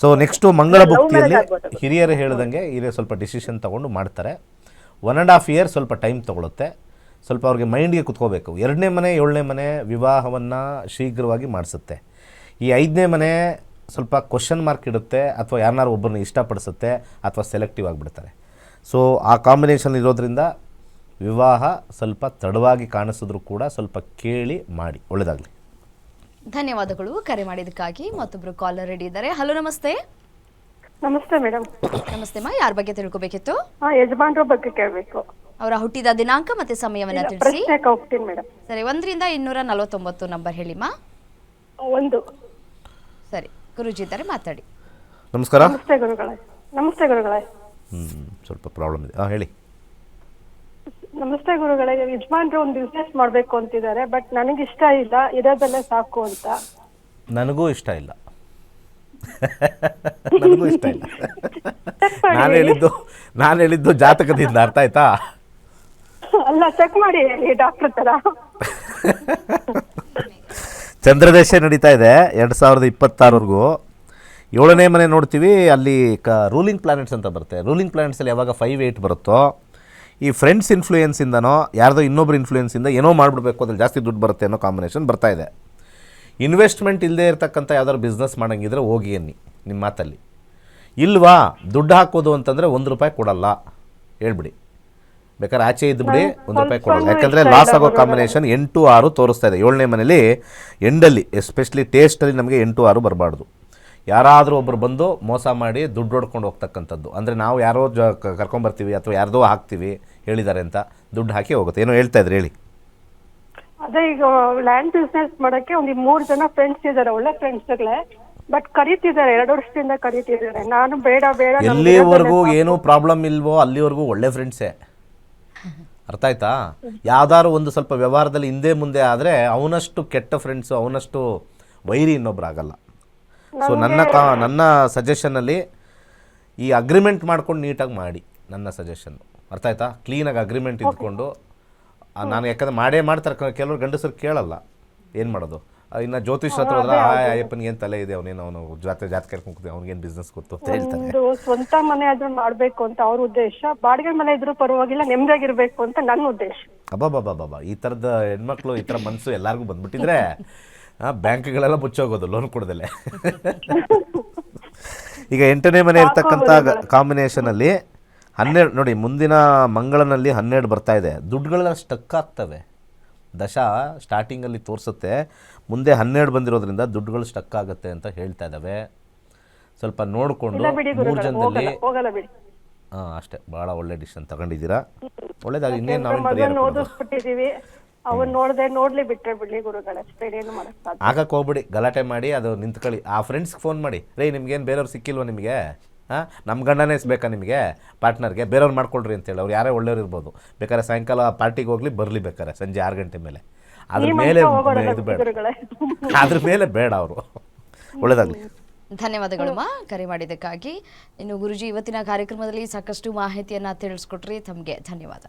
So next ಮಂಗಳ ಭಕ್ತಿಯಲ್ಲಿ. ಹಿರಿಯರು ಹೇಳ್ದಂಗೆ ಹಿರಿಯರು ಸ್ವಲ್ಪ ಡಿಸಿಷನ್ ತೊಗೊಂಡು ಮಾಡ್ತಾರೆ. ಒನ್ ಆ್ಯಂಡ್ ಹಾಫ್ ಇಯರ್ ಸ್ವಲ್ಪ ಟೈಮ್ ತೊಗೊಳುತ್ತೆ. ಸ್ವಲ್ಪ ಅವ್ರಿಗೆ ಮೈಂಡ್ಗೆ ಕುತ್ಕೋಬೇಕು. ಎರಡನೇ ಮನೆ ಏಳನೇ ಮನೆ ವಿವಾಹವನ್ನು ಶೀಘ್ರವಾಗಿ ಮಾಡಿಸುತ್ತೆ. ಈ ಐದನೇ ಮನೆ ಸ್ವಲ್ಪ ಕ್ವಶನ್ ಮಾರ್ಕ್ ಇಡುತ್ತೆ ಅಥವಾ ಯಾರನ್ನಾರು ಒಬ್ಬರನ್ನ ಇಷ್ಟಪಡಿಸುತ್ತೆ ಅಥವಾ ಸೆಲೆಕ್ಟಿವ್ ಆಗಿಬಿಡ್ತಾರೆ. ಸೊ ಆ ಕಾಂಬಿನೇಷನ್ ಇರೋದ್ರಿಂದ ವಿವಾಹ ಸ್ವಲ್ಪ ತಡವಾಗಿ ಕಾಣಿಸಿದ್ರು ಕೂಡ ಸ್ವಲ್ಪ ಕೇಳಿ ಮಾಡಿ ಒಳ್ಳೆಯದಾಗಲಿ ಧನ್ಯವಾದಗಳು. ಕರೆ ಮಾಡಿದಕ್ಕಾಗಿ ಮತ್ತೊಬ್ರು ಕಾಲರ್ ರೆಡಿ ಇದ್ದಾರೆ. ಹಲೋ ನಮಸ್ತೆ. ನಮಸ್ತೆ ಮೇಡಮ್. ನಮಸ್ತೆ ಮಾ ಯಾರ ಬಗ್ಗೆ ತಿಳ್ಕೊಬೇಕಿತ್ತು? ಯಜಮಾನರ ಬಗ್ಗೆ ಕೇಳಬೇಕು. ಅವರ ಹುಟ್ಟಿದ ದಿನಾಂಕ ಮತ್ತೆ ಸಮಯವನ್ನ ತಿಳಿಸಿ. ಪ್ರಶ್ನೆ ಹೋಗ್ತೀನಿ ಮೇಡಮ್. ಸರಿ ಒಂದರಿಂದ ಇನ್ನೂರ ನಲವತ್ತೊಂಬತ್ತು ನಂಬರ್ ಹೇಳಿಮಾ ಒಂದು. ಸರಿ ಗುರುಜಿ ಇದ್ದಾರೆ ಮಾತಾಡಿ. ನಮಸ್ಕಾರ. ನಮಸ್ತೆ ಗುರುಗಳೇ. ನಮಸ್ತೆ ಗುರುಗಳೇ. ಹ್ಞೂ ಸ್ವಲ್ಪ ಪ್ರಾಬ್ಲಮ್ ಇದೆ. ಹಾಂ ಹೇಳಿ. ನಮಸ್ತೆ ಗುರುಗಳೇ ಯಜಮಾನ್ರು ಒಂದು ಬಿಸ್ನೆಸ್ ಮಾಡ್ಬೇಕು ಅಂತಿದ್ದಾರೆ ಬಟ್ ನನಗೆ ಇಷ್ಟ ಇಲ್ಲ ಇರೋದಲ್ಲೇ ಸಾಕು ಅಂತ. ನನಗೂ ಇಷ್ಟ ಇಲ್ಲ. ನನಗೂ ಇಷ್ಟ ಇಲ್ಲ. ನಾನು ಹೇಳಿದ್ದು ನಾನು ಹೇಳಿದ್ದು ಜಾತಕದಿಂದ ಅರ್ಥ ಆಯ್ತಾ? ಅಲ್ಲ ಚೆಕ್ ಮಾಡಿ ಹೇಳಿ ಡಾಕ್ಟರ್ ತರ ಚಂದ್ರದೇಶ ನಡೀತಾ ಇದೆ ಎರಡು ಸಾವಿರದ ಇಪ್ಪತ್ತಾರವರೆಗೂ. ಏಳನೇ ಮನೆ ನೋಡ್ತೀವಿ ಅಲ್ಲಿ ಕ ರೂಲಿಂಗ್ ಪ್ಲಾನೆಟ್ಸ್ ಅಂತ ಬರುತ್ತೆ. ರೂಲಿಂಗ್ ಪ್ಲಾನೆಟ್ಸಲ್ಲಿ ಯಾವಾಗ ಫೈವ್ ಏಯ್ಟ್ ಬರುತ್ತೋ ಈ ಫ್ರೆಂಡ್ಸ್ ಇನ್ಫ್ಲೂಯೆನ್ಸಿಂದನೋ ಯಾರ್ದೋ ಇನ್ನೊಬ್ರು ಇನ್ಫ್ಲೂಯೆನ್ಸಿಂದ ಏನೋ ಮಾಡಿಬಿಡ್ಬೇಕು ಅದ್ರಲ್ಲಿ ಜಾಸ್ತಿ ದುಡ್ಡು ಬರುತ್ತೆ ಅನ್ನೋ ಕಾಂಬಿನೇಷನ್ ಬರ್ತಾ ಇದೆ. ಇನ್ವೆಸ್ಟ್ಮೆಂಟ್ ಇಲ್ಲದೆ ಇರತಕ್ಕಂಥ ಯಾವ್ದಾದ್ರು ಬಿಸ್ನೆಸ್ ಮಾಡೋಂಗಿದ್ರೆ ಹೋಗಿ ಅನ್ನಿ ನಿಮ್ಮ ಮಾತಲ್ಲಿ. ಇಲ್ವಾ ದುಡ್ಡು ಹಾಕೋದು ಅಂತಂದರೆ ಒಂದು ರೂಪಾಯಿ ಕೊಡಲ್ಲ ಹೇಳ್ಬಿಡಿ. ಬೇಕಾದ್ರೆ ಆಚೆ ಇದ್ಬಿಡಿ ಒಂದು ರೂಪಾಯಿ ಕೊಡಲ್ಲ. ಯಾಕಂದರೆ ಲಾಸ್ ಆಗೋ ಕಾಂಬಿನೇಷನ್ ಎಂಟು ಆರು ತೋರಿಸ್ತಾ ಇದೆ. ಏಳನೇ ಮನೇಲಿ ಎಂಡಲ್ಲಿ ಎಸ್ಪೆಷಲಿ ಟೇಸ್ಟಲ್ಲಿ ನಮಗೆ ಎಂಟು ಆರು ಬರಬಾರ್ದು. ಯಾರಾದರೂ ಒಬ್ಬರು ಬಂದು ಮೋಸ ಮಾಡಿ ದುಡ್ಡು ಹೊಡ್ಕೊಂಡು ಹೋಗ್ತಕ್ಕಂಥದ್ದು. ಅಂದರೆ ನಾವು ಯಾರೋ ಜ ಕರ್ಕೊಂಬರ್ತೀವಿ ಅಥವಾ ಯಾರ್ದೋ ಹಾಕ್ತೀವಿ. ಹೇಳಿದ್ದಾರೆ ಅಂತ ದುಡ್ಡು ಹಾಕಿ ಹೋಗುತ್ತೆ. ಏನೋ ಹೇಳ್ತಾ ಇದ್ರಿ ಹೇಳಿ. ಅದೇ ಈಗ ಲ್ಯಾಂಡ್ ಬಿಸ್ನೆಸ್ ಮಾಡಕ್ಕೆ ಒಂದು ಮೂರು ಜನ ಫ್ರೆಂಡ್ಸ್ ಇದ್ದಾರೆ ಒಳ್ಳೆ ಫ್ರೆಂಡ್ಸ್ಗಳೇ ಬಟ್ ಕರೀತಿದ್ದಾರೆ ಎರಡು ವರ್ಷದಿಂದ ಕರೀತಿದ್ದಾರೆ. ನಾನು ಬೇಡ ಬೇಡ ನಮ್ಗೆ ಎಲ್ಲಿವರೆಗೂ ಏನೂ ಪ್ರಾಬ್ಲಮ್ ಇಲ್ವೋ ಅಲ್ಲಿವರೆಗೂ ಒಳ್ಳೆ ಫ್ರೆಂಡ್ಸೇ ಅರ್ಥ ಆಯ್ತಾ? ಯಾವ್ದಾದ್ರು ಒಂದು ಸ್ವಲ್ಪ ವ್ಯವಹಾರದಲ್ಲಿ ಹಿಂದೆ ಮುಂದೆ ಆದರೆ ಅವನಷ್ಟು ಕೆಟ್ಟ ಫ್ರೆಂಡ್ಸು ಅವನಷ್ಟು ವೈರಿ ಇನ್ನೊಬ್ರು ಆಗಲ್ಲ ಸೊ ನನ್ನ ಕಾ ನನ್ನ ಸಜೆಷನಲ್ಲಿ ಈ ಅಗ್ರಿಮೆಂಟ್ ಮಾಡ್ಕೊಂಡು ನೀಟಾಗಿ ಮಾಡಿ ನನ್ನ ಸಜೆಷನ್ನು ಅರ್ಥ ಆಯ್ತಾ? ಕ್ಲೀನಾಗಿ ಅಗ್ರಿಮೆಂಟ್ ಇದ್ಕೊಂಡು ನಾನು ಯಾಕಂದ್ರೆ ಮಾಡೇ ಮಾಡ್ತಾರೆ ಕೆಲವರು ಗಂಡಸರು ಕೇಳಲ್ಲ ಏನು ಮಾಡೋದು. ಇನ್ನು ಜ್ಯೋತಿಷ್ ಹತ್ರ ಹೋದ್ರೆ ಆ ಅಯ್ಯಪ್ಪನಿಗೆ ಏನು ತಲೆ ಇದೆ? ಅವನೇನು ಅವನು ಜಾತ್ರೆ ಜಾತಕ ಹೋಗ್ತೀವಿ ಅವ್ನಿಗೇನು ಬಿಸ್ನೆಸ್ ಗೊತ್ತು? ಅಂತ ಹೇಳ್ತಾರೆ. ಸ್ವಂತ ಮನೆ ಆದರೂ ಮಾಡಬೇಕು ಅಂತ ಅವ್ರ ಉದ್ದೇಶ. ಬಾಡಿಗೆ ಮನೆ ಇದ್ರೂ ಪರವಾಗಿಲ್ಲ ನೆಮ್ಮದಿಯಾಗಿರ್ಬೇಕು ಅಂತ ನನ್ನ ಉದ್ದೇಶ. ಅಬ್ಬಬ್ಬಬ್ಬಬ್ಬ. ಈ ಥರದ ಹೆಣ್ಮಕ್ಳು ಈ ಥರ ಮನಸ್ಸು ಎಲ್ಲರಿಗೂ ಬಂದ್ಬಿಟ್ಟಿದ್ರೆ ಬ್ಯಾಂಕ್ಗಳೆಲ್ಲ ಮುಚ್ಚೋಗೋದು ಲೋನ್ ಕೊಡೋದಲ್ಲೇ. ಈಗ ಎಂಟನೇ ಮನೆ ಇರ್ತಕ್ಕಂಥ ಕಾಂಬಿನೇಷನಲ್ಲಿ ಹನ್ನೆರಡು ನೋಡಿ ಮುಂದಿನ ಮಂಗಳನಲ್ಲಿ ಹನ್ನೆರಡು ಬರ್ತಾ ಇದೆ. ದುಡ್ಡುಗಳೆಲ್ಲ ಸ್ಟಕ್ ಆಗ್ತವೆ. ದಶ ಸ್ಟಾರ್ಟಿಂಗಲ್ಲಿ ತೋರಿಸುತ್ತೆ. ಮುಂದೆ ಹನ್ನೆರಡು ಬಂದಿರೋದ್ರಿಂದ ದುಡ್ಡುಗಳು ಸ್ಟಕ್ ಆಗುತ್ತೆ ಅಂತ ಹೇಳ್ತಾ ಇದ್ದಾವೆ ಸ್ವಲ್ಪ ನೋಡಿಕೊಂಡು ಮೂರು ಜನದಲ್ಲಿ ಹಾಂ ಅಷ್ಟೇ. ಭಾಳ ಒಳ್ಳೆ ಡಿಸಿಷನ್ ತಗೊಂಡಿದ್ದೀರಾ? ಒಳ್ಳೇದಾಗಿ ಇನ್ನೇನು ನಾವು ನೋಡ್ದೆ ನೋಡ್ಲಿ ಬಿಡ್ಲಿ ಗುರುಗಳೇ ಆಗಕ್ಕೆ ಹೋಗ್ಬಿಡಿ ಗಲಾಟೆ ಮಾಡಿ ಅದು ನಿಂತ್ಕೊಳ್ಳಿ. ಆ ಫ್ರೆಂಡ್ಸ್ಗೆ ಫೋನ್ ಮಾಡಿ ರೇ ನಿಮ್ಗೇನು ಬೇರೆಯವ್ರು ಸಿಕ್ಕಿಲ್ವ ನಿಮಗೆ? ಹಾಂ? ನಮ್ಮ ಗಂಡನೇ ಬೇಕಾ ನಿಮಗೆ? ಪಾರ್ಟ್ನರ್ಗೆ? ಬೇರೆಯವ್ರು ಮಾಡ್ಕೊಳ್ರಿ ಅಂತೇಳಿ ಅವ್ರು ಯಾರೇ ಒಳ್ಳೆಯವ್ರು ಇರ್ಬೋದು. ಬೇಕಾದ್ರೆ ಸಾಯಂಕಾಲ ಪಾರ್ಟಿಗೆ ಹೋಗ್ಲಿ ಬರಲಿ ಬೇಕಾರೆ ಸಂಜೆ ಆರು ಗಂಟೆ ಮೇಲೆ. ಅದ್ರ ಮೇಲೆ ಇದು ಬೇಡ. ಅದ್ರ ಮೇಲೆ ಬೇಡ ಅವರು. ಒಳ್ಳೇದಾಗಲಿ. ಧನ್ಯವಾದಗಳು ಮಾ ಕರೆ ಮಾಡಿದ್ದಕ್ಕಾಗಿ. ಇನ್ನು ಗುರುಜಿ ಇವತ್ತಿನ ಕಾರ್ಯಕ್ರಮದಲ್ಲಿ ಸಾಕಷ್ಟು ಮಾಹಿತಿಯನ್ನ ತಿಳಿಸ್ಕೊಟ್ರಿ. ತಮಗೆ ಧನ್ಯವಾದ.